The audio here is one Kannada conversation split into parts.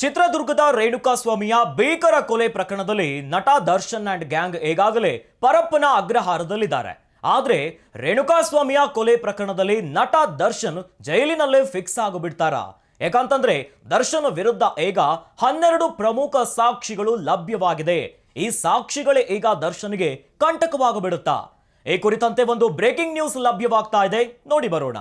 ಚಿತ್ರದುರ್ಗದ ರೇಣುಕಾಸ್ವಾಮಿಯ ಭೀಕರ ಕೊಲೆ ಪ್ರಕರಣದಲ್ಲಿ ನಟ ದರ್ಶನ್ ಅಂಡ್ ಗ್ಯಾಂಗ್ ಈಗಾಗಲೇ ಪರಪ್ಪನ ಅಗ್ರಹಾರದಲ್ಲಿದ್ದಾರೆ. ಆದ್ರೆ ರೇಣುಕಾಸ್ವಾಮಿಯ ಕೊಲೆ ಪ್ರಕರಣದಲ್ಲಿ ನಟ ದರ್ಶನ್ ಜೈಲಿನಲ್ಲೇ ಫಿಕ್ಸ್ ಆಗಿಬಿಡ್ತಾರ? ಯಾಕಂತಂದ್ರೆ ದರ್ಶನ್ ವಿರುದ್ಧ ಈಗ ಹನ್ನೆರಡು ಪ್ರಮುಖ ಸಾಕ್ಷಿಗಳು ಲಭ್ಯವಾಗಿದೆ. ಈ ಸಾಕ್ಷಿಗಳೇ ಈಗ ದರ್ಶನ್ಗೆ ಕಂಟಕವಾಗಿಬಿಡುತ್ತಾ? ಈ ಕುರಿತಂತೆ ಒಂದು ಬ್ರೇಕಿಂಗ್ ನ್ಯೂಸ್ ಲಭ್ಯವಾಗ್ತಾ ಇದೆ. ನೋಡಿ ಬರೋಣ.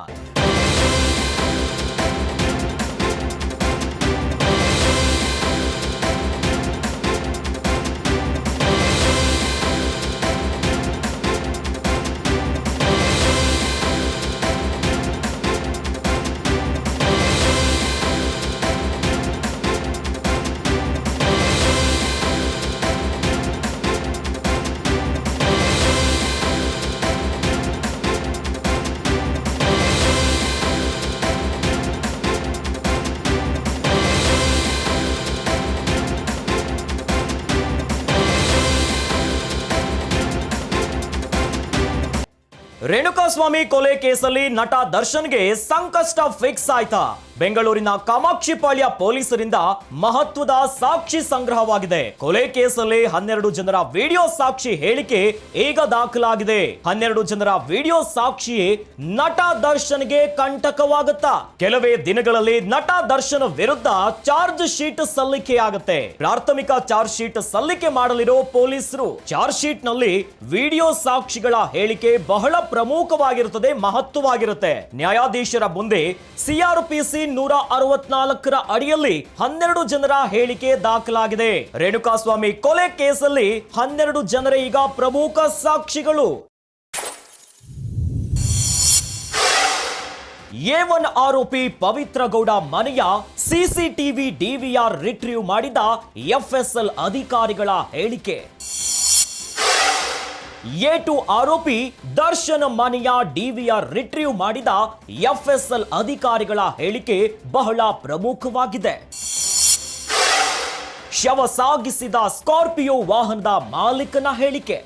ರೇಣುಕಾಸ್ವಾಮಿ ಕೊಲೆ ಕೇಸಲ್ಲಿ ನಟ ದರ್ಶನ್ಗೆ ಸಂಕಷ್ಟ ಫಿಕ್ಸ್ ಆಯ್ತಾ? ಬೆಂಗಳೂರಿನ ಕಾಮಾಕ್ಷಿಪಾಳ್ಯ ಪೊಲೀಸರಿಂದ ಮಹತ್ವದ ಸಾಕ್ಷಿ ಸಂಗ್ರಹವಾಗಿದೆ. ಕೊಲೆ ಕೇಸಲ್ಲಿ ಹನ್ನೆರಡು ಜನರ ವಿಡಿಯೋ ಸಾಕ್ಷಿ ಹೇಳಿಕೆ ಈಗ ದಾಖಲಾಗಿದೆ. ಹನ್ನೆರಡು ಜನರ ವಿಡಿಯೋ ಸಾಕ್ಷಿ ನಟ ದರ್ಶನ್ಗೆ ಕಂಟಕವಾಗುತ್ತಾ? ಕೆಲವೇ ದಿನಗಳಲ್ಲಿ ನಟ ದರ್ಶನ್ ವಿರುದ್ಧ ಚಾರ್ಜ್ ಶೀಟ್ ಸಲ್ಲಿಕೆಯಾಗುತ್ತೆ. ಪ್ರಾಥಮಿಕ ಚಾರ್ಜ್ ಶೀಟ್ ಸಲ್ಲಿಕೆ ಮಾಡಲಿರೋ ಪೊಲೀಸರು ಚಾರ್ಜ್ ಶೀಟ್ನಲ್ಲಿ ವಿಡಿಯೋ ಸಾಕ್ಷಿಗಳ ಹೇಳಿಕೆ ಬಹಳ ಪ್ರಮುಖವಾಗಿರುತ್ತದೆ, ಮಹತ್ವವಾಗಿರುತ್ತೆ. ನ್ಯಾಯಾಧೀಶರ ಮುಂದೆ ಸಿಆರ್ಪಿಸಿ ನೂರ ಅರವತ್ನಾಲ್ಕರ ಅಡಿಯಲ್ಲಿ ಹನ್ನೆರಡು ಜನರ ಹೇಳಿಕೆ ದಾಖಲಾಗಿದೆ. ರೇಣುಕಾಸ್ವಾಮಿ ಕೊಲೆ ಕೇಸಲ್ಲಿ ಹನ್ನೆರಡು ಜನರ ಈಗ ಪ್ರಮುಖ ಸಾಕ್ಷಿಗಳು. ಎ ಒನ್ ಆರೋಪಿ ಪವಿತ್ರ ಗೌಡ ಮನೆಯ ಸಿಸಿಟಿವಿ ಡಿವಿಆರ್ ರಿಟ್ರೀವ್ ಮಾಡಿದ ಎಫ್ಎಸ್ಎಲ್ ಅಧಿಕಾರಿಗಳ ಹೇಳಿಕೆ. ಎ ಟು ಆರೋಪಿ ದರ್ಶನ ಮನೆಯ ಡಿವಿಆರ್ ರಿಟ್ರೀವ್ ಮಾಡಿದ ಎಫ್ಎಸ್ಎಲ್ ಅಧಿಕಾರಿಗಳ ಹೇಳಿಕೆ ಬಹಳ ಪ್ರಮುಖವಾಗಿದೆ. ಶವ ಸಾಗಿಸಿದ ಸ್ಕಾರ್ಪಿಯೋ ವಾಹನದ ಮಾಲೀಕನ ಹೇಳಿಕೆ.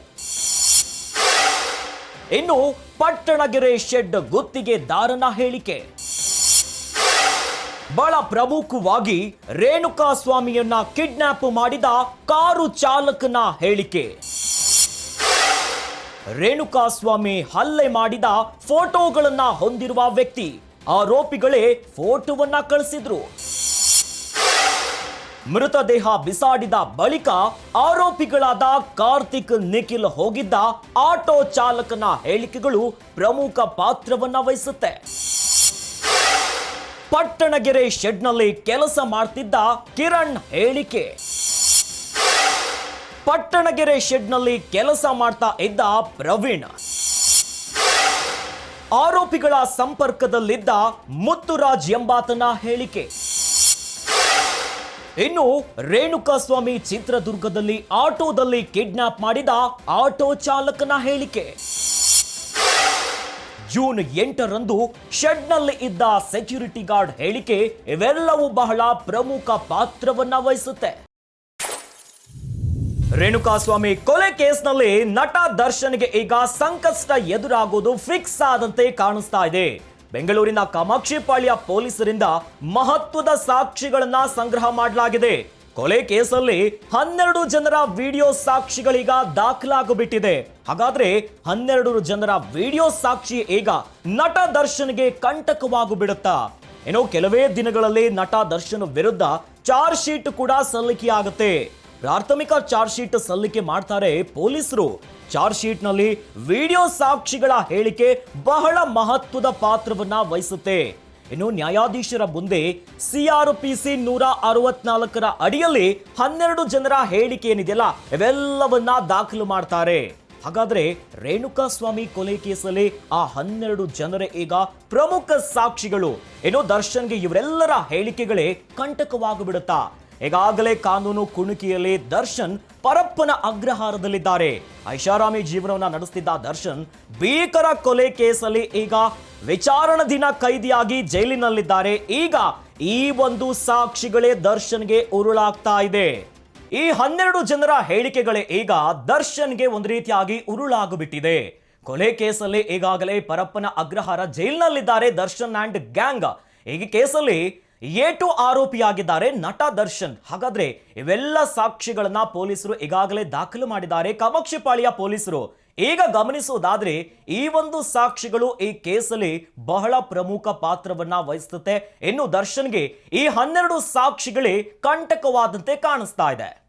ಇನ್ನು ಪಟ್ಟಣಗೆರೆ ಶೆಡ್ ಗುತ್ತಿಗೆದಾರನ ಹೇಳಿಕೆ. ಬಹಳ ಪ್ರಮುಖವಾಗಿ ರೇಣುಕಾ ಸ್ವಾಮಿಯನ್ನ ಕಿಡ್ನಾಪ್ ಮಾಡಿದ ಕಾರು ಚಾಲಕನ ಹೇಳಿಕೆ. ರೇಣುಕಾಸ್ವಾಮಿ ಹಲ್ಲೆ ಮಾಡಿದ ಫೋಟೋಗಳನ್ನ ಹೊಂದಿರುವ ವ್ಯಕ್ತಿ. ಆರೋಪಿಗಳೇ ಫೋಟೋವನ್ನ ಕಳಿಸಿದ್ರು. ಮೃತದೇಹ ಬಿಸಾಡಿದ ಬಳಿಕ ಆರೋಪಿಗಳಾದ ಕಾರ್ತಿಕ್ ನಿಖಿಲ್ ಹೋಗಿದ್ದ ಆಟೋ ಚಾಲಕನ ಹೇಳಿಕೆಗಳು ಪ್ರಮುಖ ಪಾತ್ರವನ್ನ ವಹಿಸುತ್ತೆ. ಪಟ್ಟಣಗೆರೆ ಶೆಡ್ನಲ್ಲಿ ಕೆಲಸ ಮಾಡ್ತಿದ್ದ ಕಿರಣ್ ಹೇಳಿಕೆ. ಪಟ್ಟಣಗೆರೆ ಶೆಡ್ನಲ್ಲಿ ಕೆಲಸ ಮಾಡ್ತಾ ಇದ್ದ ಪ್ರವೀಣ್. ಆರೋಪಿಗಳ ಸಂಪರ್ಕದಲ್ಲಿದ್ದ ಮುತ್ತುರಾಜ್ ಎಂಬಾತನ ಹೇಳಿಕೆ. ಇನ್ನು ರೇಣುಕಾಸ್ವಾಮಿ ಚಿತ್ರದುರ್ಗದಲ್ಲಿ ಆಟೋದಲ್ಲಿ ಕಿಡ್ನಾಪ್ ಮಾಡಿದ ಆಟೋ ಚಾಲಕನ ಹೇಳಿಕೆ. ಜೂನ್ ಎಂಟರಂದು ಶೆಡ್ನಲ್ಲಿ ಇದ್ದ ಸೆಕ್ಯೂರಿಟಿ ಗಾರ್ಡ್ ಹೇಳಿಕೆ ಇವೆಲ್ಲವೂ ಬಹಳ ಪ್ರಮುಖ ಪಾತ್ರವನ್ನ ವಹಿಸುತ್ತೆ. ರೇಣುಕಾಸ್ವಾಮಿ ಕೊಲೆ ಕೇಸ್ನಲ್ಲಿ ನಟ ದರ್ಶನ್ಗೆ ಈಗ ಸಂಕಷ್ಟ ಎದುರಾಗೋದು ಫಿಕ್ಸ್ ಆದಂತೆ ಕಾಣಿಸ್ತಾ ಇದೆ. ಬೆಂಗಳೂರಿನ ಕಾಮಾಕ್ಷಿಪಾಳ್ಯ ಪೊಲೀಸರಿಂದ ಮಹತ್ವದ ಸಾಕ್ಷಿಗಳನ್ನ ಸಂಗ್ರಹ ಮಾಡಲಾಗಿದೆ. ಕೊಲೆ ಕೇಸಲ್ಲಿ ಹನ್ನೆರಡು ಜನರ ವಿಡಿಯೋ ಸಾಕ್ಷಿಗಳೀಗ ದಾಖಲಾಗಿಬಿಟ್ಟಿದೆ. ಹಾಗಾದ್ರೆ ಹನ್ನೆರಡು ಜನರ ವಿಡಿಯೋ ಸಾಕ್ಷಿ ಈಗ ನಟ ದರ್ಶನ್ಗೆ ಕಂಟಕವಾಗುಬಿಡುತ್ತಾ? ಏನೋ ಕೆಲವೇ ದಿನಗಳಲ್ಲಿ ನಟ ದರ್ಶನ್ ವಿರುದ್ಧ ಚಾರ್ಜ್ ಶೀಟ್ ಕೂಡ ಸಲ್ಲಿಕೆಯಾಗುತ್ತೆ. ಪ್ರಾಥಮಿಕ ಚಾರ್ಜ್ ಶೀಟ್ ಸಲ್ಲಿಕೆ ಮಾಡ್ತಾರೆ ಪೊಲೀಸರು. ಚಾರ್ಜ್ ಶೀಟ್ನಲ್ಲಿ ವಿಡಿಯೋ ಸಾಕ್ಷಿಗಳ ಹೇಳಿಕೆ ಬಹಳ ಮಹತ್ವದ ಪಾತ್ರವನ್ನ ವಹಿಸುತ್ತೆ. ಇನ್ನು ನ್ಯಾಯಾಧೀಶರ ಮುಂದೆ ಸಿಆರ್ಪಿಸಿ ನೂರ ಅರವತ್ನಾಲ್ಕರ ಅಡಿಯಲ್ಲಿ ಹನ್ನೆರಡು ಜನರ ಹೇಳಿಕೆ ಏನಿದೆಯಲ್ಲ, ಇವೆಲ್ಲವನ್ನ ದಾಖಲು ಮಾಡ್ತಾರೆ. ಹಾಗಾದ್ರೆ ರೇಣುಕಾ ಸ್ವಾಮಿ ಕೊಲೆ ಕೇಸಲ್ಲಿ ಆ ಹನ್ನೆರಡು ಜನರೇ ಈಗ ಪ್ರಮುಖ ಸಾಕ್ಷಿಗಳು. ಏನೋ ದರ್ಶನ್ಗೆ ಇವರೆಲ್ಲರ ಹೇಳಿಕೆಗಳೇ ಕಂಟಕವಾಗಿಬಿಡುತ್ತಾ. ಈಗಾಗಲೇ ಕಾನೂನು ಕುಣುಕಿಯಲ್ಲಿ ದರ್ಶನ್ ಪರಪ್ಪನ ಅಗ್ರಹಾರದಲ್ಲಿದ್ದಾರೆ. ಐಷಾರಾಮಿ ಜೀವನವನ್ನ ನಡೆಸುತ್ತಿದ್ದ ದರ್ಶನ್ ಭೀಕರ ಕೊಲೆ ಕೇಸಲ್ಲಿ ಈಗ ವಿಚಾರಣಾಧೀನ ಕೈದಿಯಾಗಿ ಜೈಲಿನಲ್ಲಿದ್ದಾರೆ. ಈಗ ಈ ಒಂದು ಸಾಕ್ಷಿಗಳೇ ದರ್ಶನ್ಗೆ ಉರುಳಾಗ್ತಾ ಇದೆ. ಈ ಹನ್ನೆರಡು ಜನರ ಹೇಳಿಕೆಗಳೇ ಈಗ ದರ್ಶನ್ಗೆ ಒಂದು ರೀತಿಯಾಗಿ ಉರುಳಾಗಿಬಿಟ್ಟಿದೆ. ಕೊಲೆ ಕೇಸಲ್ಲಿ ಈಗಾಗಲೇ ಪರಪ್ಪನ ಅಗ್ರಹಾರ ಜೈಲಿನಲ್ಲಿದ್ದಾರೆ ದರ್ಶನ್ ಆ್ಯಂಡ್ ಗ್ಯಾಂಗ್. ಈ ಕೇಸಲ್ಲಿ ಏಟು ಆರೋಪಿಯಾಗಿದ್ದಾರೆ ನಟ ದರ್ಶನ್. ಹಾಗಾದ್ರೆ ಇವೆಲ್ಲ ಸಾಕ್ಷಿಗಳನ್ನ ಪೊಲೀಸರು ಈಗಾಗಲೇ ದಾಖಲು ಮಾಡಿದ್ದಾರೆ. ಕಾಮಾಕ್ಷಿಪಾಳಿಯ ಪೊಲೀಸರು. ಈಗ ಗಮನಿಸುವುದಾದ್ರೆ ಈ ಒಂದು ಸಾಕ್ಷಿಗಳು ಈ ಕೇಸಲ್ಲಿ ಬಹಳ ಪ್ರಮುಖ ಪಾತ್ರವನ್ನ ವಹಿಸುತ್ತೆ. ಇನ್ನು ದರ್ಶನ್ಗೆ ಈ ಹನ್ನೆರಡು ಸಾಕ್ಷಿಗಳೇ ಕಂಟಕವಾದಂತೆ ಕಾಣಿಸ್ತಾ ಇದೆ.